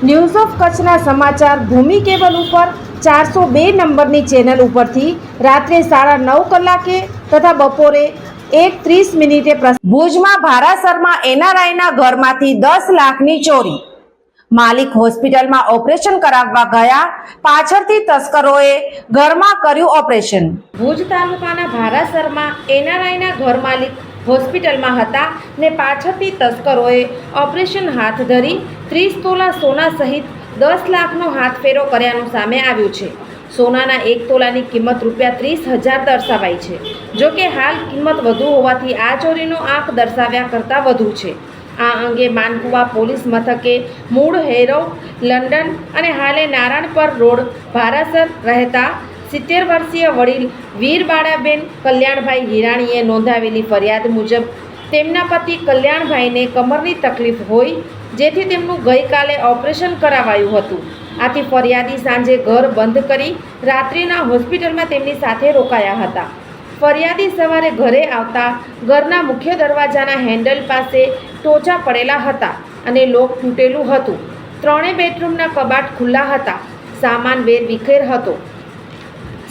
news of કચ્છના સમાચાર ભૂમિ cable ઉપર ચારસો બે નંબરની ચેનલ ઉપરથી રાત્રે સાડા નવ કલાકે તથા બપોરે એક ત્રીસ મિનિટે ભુજમાં ભારાસરમાં એનઆરઆઈના ઘરમાંથી દસ લાખની ચોરી. માલિક હોસ્પિટલમાં ઓપરેશન કરાવવા ગયા. પાછળથી તસ્કરોએ ઘરમાં કર્યું ઓપરેશન. ભુજ તાલુકાના ભારાસરમાં એનઆરઆઈના ઘર માલિક હોસ્પિટલમાં હતા ને પાછળથી તસ્કરોએ ઓપરેશન હાથ ધરી ત્રીસ તોલા સોના સહિત દસ લાખનો હાથફેરો કર્યાનું સામે આવ્યું છે. સોનાના એક તોલાની કિંમત રૂપિયા ત્રીસ હજાર દર્શાવાઈ છે. જો કે હાલ કિંમત વધુ હોવાથી આ ચોરીનો આંક દર્શાવ્યા કરતાં વધુ છે. આ અંગે માનકુવા પોલીસ મથકે મૂળ હેરો લંડન અને હાલે નારાયણપર રોડ ભારાસર રહેતા સિત્તેર વર્ષીય વડીલ વીરબાળાબેન કલ્યાણભાઈ હિરાણીએ નોંધાવેલી ફરિયાદ મુજબ તેમના પતિ કલ્યાણભાઈને કમરની તકલીફ હોય, જેથી તેમનું ગઈકાલે ઓપરેશન કરાવાયું હતું. આથી ફરિયાદી સાંજે ઘર બંધ કરી રાત્રિના હોસ્પિટલમાં તેમની સાથે રોકાયા હતા. ફરિયાદી સવારે ઘરે આવતા ઘરના મુખ્ય દરવાજાના હેન્ડલ પાસે ટોચા પડેલા હતા અને લોક તૂટેલું હતું. ત્રણે બેડરૂમના કબાટ ખુલ્લા હતા. સામાન વેર વિખેર હતો.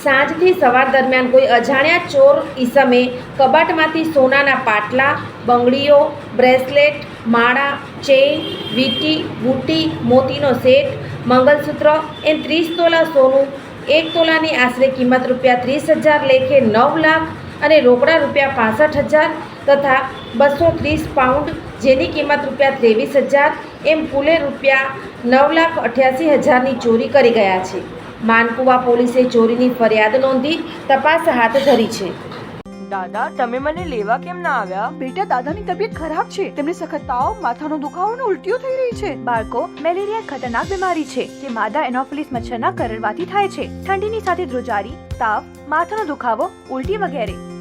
સાંજથી સવાર દરમિયાન કોઈ અજાણ્યા ચોર ઈસમે કબાટમાંથી સોનાના પાટલા, બંગડીઓ, બ્રેસલેટ, માળા, ચેઇન, વીટી બુટી મોતીનો સેટ, મંગલસૂત્ર એમ ત્રીસ તોલા સોનું, એક તોલાની આશરે કિંમત રૂપિયા ત્રીસ હજાર લેખે નવ લાખ અને રોકડા રૂપિયા પાસઠ હજાર તથા બસો ત્રીસ પાઉન્ડ જેની કિંમત રૂપિયા ત્રેવીસ હજાર એમ કુલે રૂપિયા નવ લાખ અઠ્યાસી હજારની ચોરી કરી ગયા છે. માનકુવા પોલીસે ચોરીની ફરિયાદ નોંધી તપાસ હાથ ધરી છે. દાદા તમે મને લેવા કેમ ના આવ્યા? બેટા દાદાની તબિયત ખરાબ છે. તેમને સખત તાવ માથાનો દુખાવો અને ઉલટીઓ થઈ રહી છે. બાળકો મેલેરિયા ખતરનાક બીમારી છે જે માદા એનોફિલિસ મચ્છરના કરડવાથી થાય છે. ઠંડીની સાથે ધ્રુજારી તાવ માથાનો દુખાવો ઉલટી વગેરે.